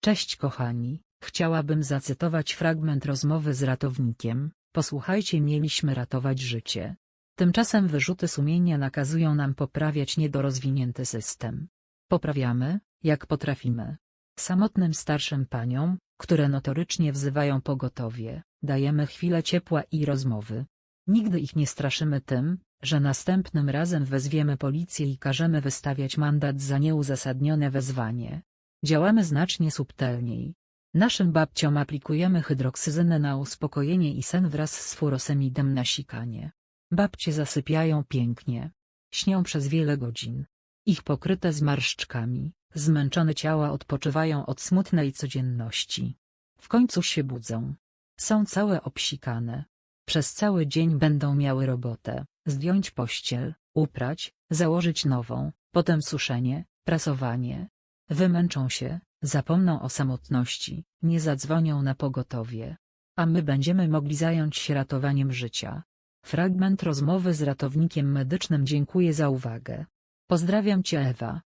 Cześć kochani, chciałabym zacytować fragment rozmowy z ratownikiem. Posłuchajcie, mieliśmy ratować życie. Tymczasem wyrzuty sumienia nakazują nam poprawiać niedorozwinięty system. Poprawiamy, jak potrafimy. Samotnym starszym paniom, które notorycznie wzywają pogotowie, dajemy chwilę ciepła i rozmowy. Nigdy ich nie straszymy tym, że następnym razem wezwiemy policję i każemy wystawiać mandat za nieuzasadnione wezwanie. Działamy znacznie subtelniej. Naszym babciom aplikujemy hydroksyzynę na uspokojenie i sen wraz z furosemidem na sikanie. Babcie zasypiają pięknie. Śnią przez wiele godzin. Ich pokryte zmarszczkami, zmęczone ciała odpoczywają od smutnej codzienności. W końcu się budzą. Są całe obsikane. Przez cały dzień będą miały robotę, zdjąć pościel, uprać, założyć nową, potem suszenie, prasowanie. Wymęczą się, zapomną o samotności, nie zadzwonią na pogotowie. A my będziemy mogli zająć się ratowaniem życia. Fragment rozmowy z ratownikiem medycznym Dziękuję za uwagę. Pozdrawiam Cię Ewa.